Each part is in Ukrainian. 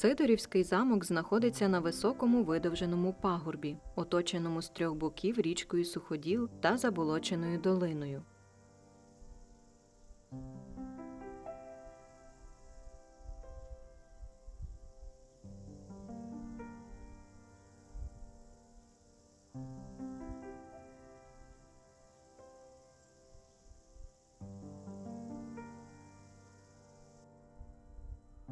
Сидорівський замок знаходиться на високому видовженому пагорбі, оточеному з трьох боків річкою Суходіл та заболоченою долиною.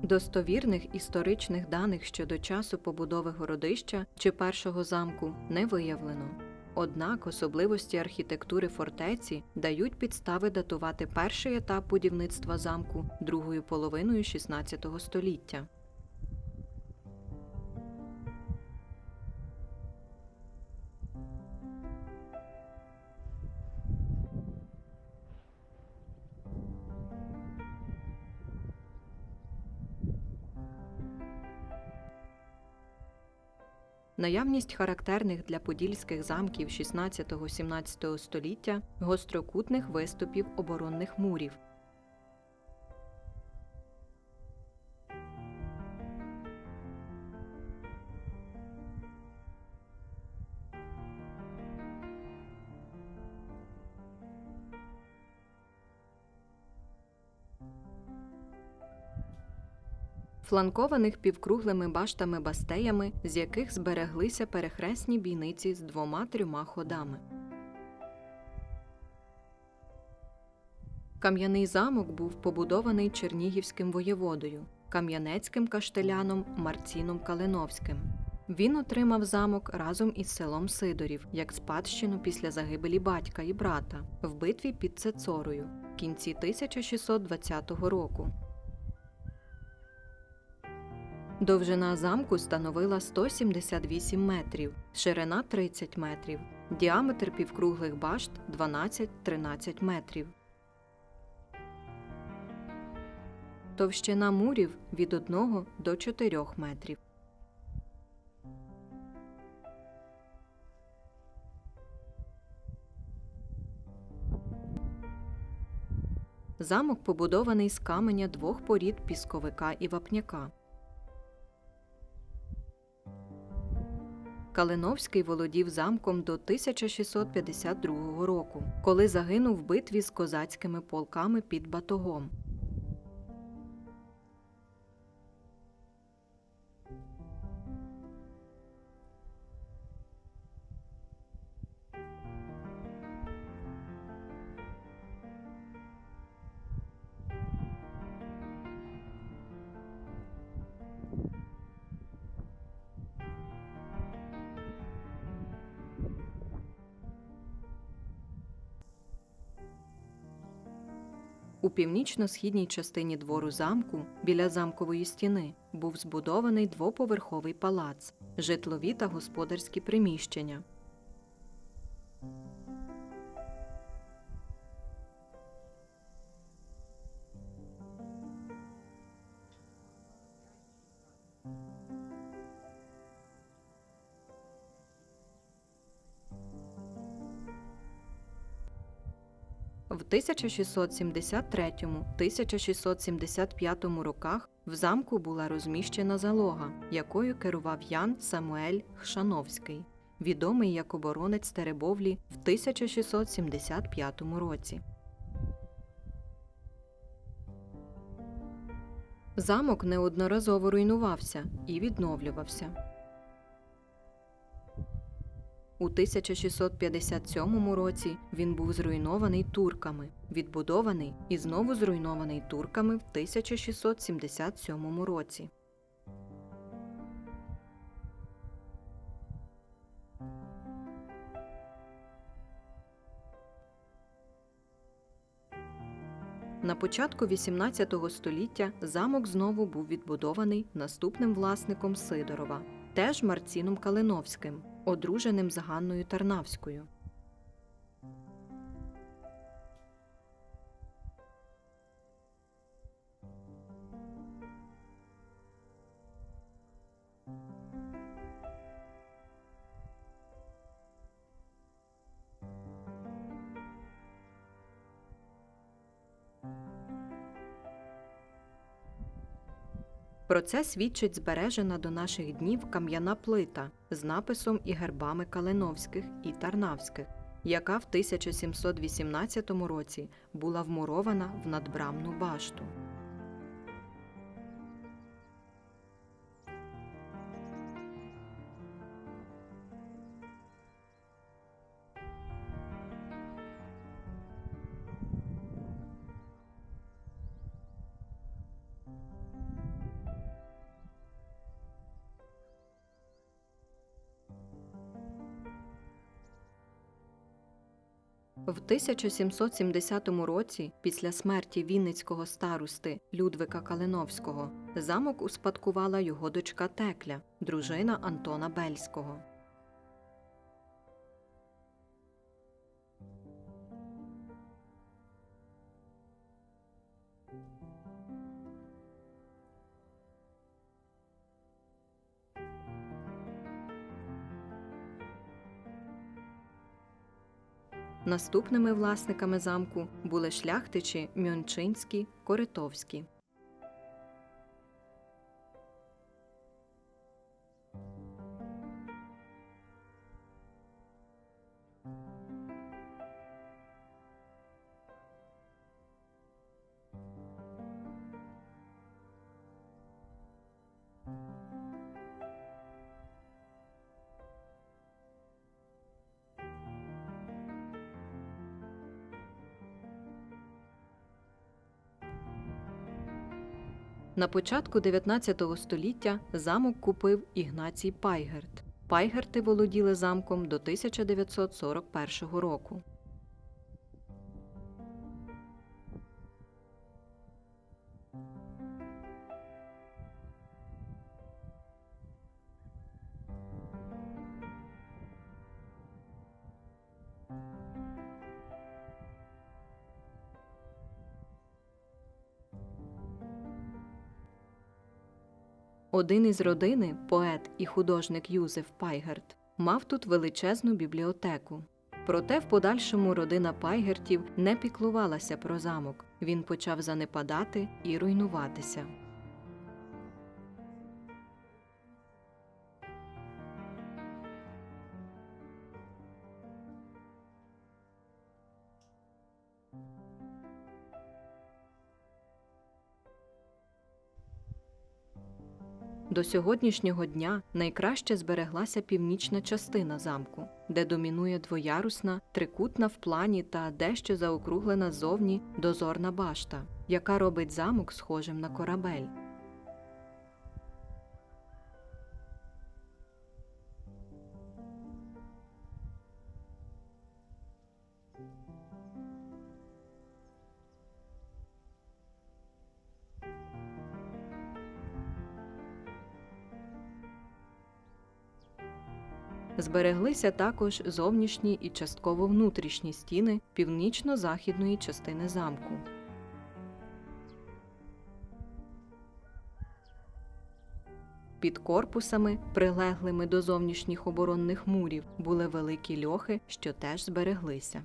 Достовірних історичних даних щодо часу побудови городища чи першого замку не виявлено. Однак особливості архітектури фортеці дають підстави датувати перший етап будівництва замку другою половиною XVI століття. Наявність характерних для подільських замків 16-17 століття гострокутних виступів оборонних мурів. Фланкованих півкруглими баштами бастеями, з яких збереглися перехресні бійниці з двома-трьома ходами. Кам'яний замок був побудований чернігівським воєводою, кам'янецьким каштеляном Марціном Калиновським. Він отримав замок разом із селом Сидорів як спадщину після загибелі батька і брата в битві під Цецорою в кінці 1620 року. Довжина замку становила 178 метрів, ширина 30 метрів, діаметр півкруглих башт 12-13 метрів. Товщина мурів від 1 до 4 метрів. Замок побудований з каменя двох порід пісковика і вапняка. Калиновський володів замком до 1652 року, коли загинув в битві з козацькими полками під Батогом. У північно-східній частині двору замку, біля замкової стіни, був збудований двоповерховий палац, житлові та господарські приміщення. В 1673-1675 роках в замку була розміщена залога, якою керував Ян Самуель Хшановський, відомий як оборонець Теребовлі в 1675 році. Замок неодноразово руйнувався і відновлювався. У 1657 році він був зруйнований турками, відбудований і знову зруйнований турками в 1677 році. На початку XVIII століття замок знову був відбудований наступним власником Сидорова, теж Марціном Калиновським, одруженим з Ганною Тарнавською. Thank you. Про це свідчить збережена до наших днів кам'яна плита з написом і гербами Калиновських і Тарнавських, яка в 1718 році була вмурована в надбрамну башту. В 1770 році, після смерті вінницького старости Людвика Калиновського, замок успадкувала його дочка Текля, дружина Антона Бельського. Наступними власниками замку були шляхтичі Мьончинські, Коритовські. На початку 19 століття замок купив Ігнацій Пайгерт. Пайгерти володіли замком до 1941 року. Один із родини, поет і художник Юзеф Пайгерт, мав тут величезну бібліотеку. Проте в подальшому родина Пайгертів не піклувалася про замок. Він почав занепадати і руйнуватися. До сьогоднішнього дня найкраще збереглася північна частина замку, де домінує двоярусна, трикутна в плані та дещо заокруглена ззовні дозорна башта, яка робить замок схожим на корабель. Збереглися також зовнішні і частково внутрішні стіни північно-західної частини замку. Під корпусами, прилеглими до зовнішніх оборонних мурів, були великі льохи, що теж збереглися.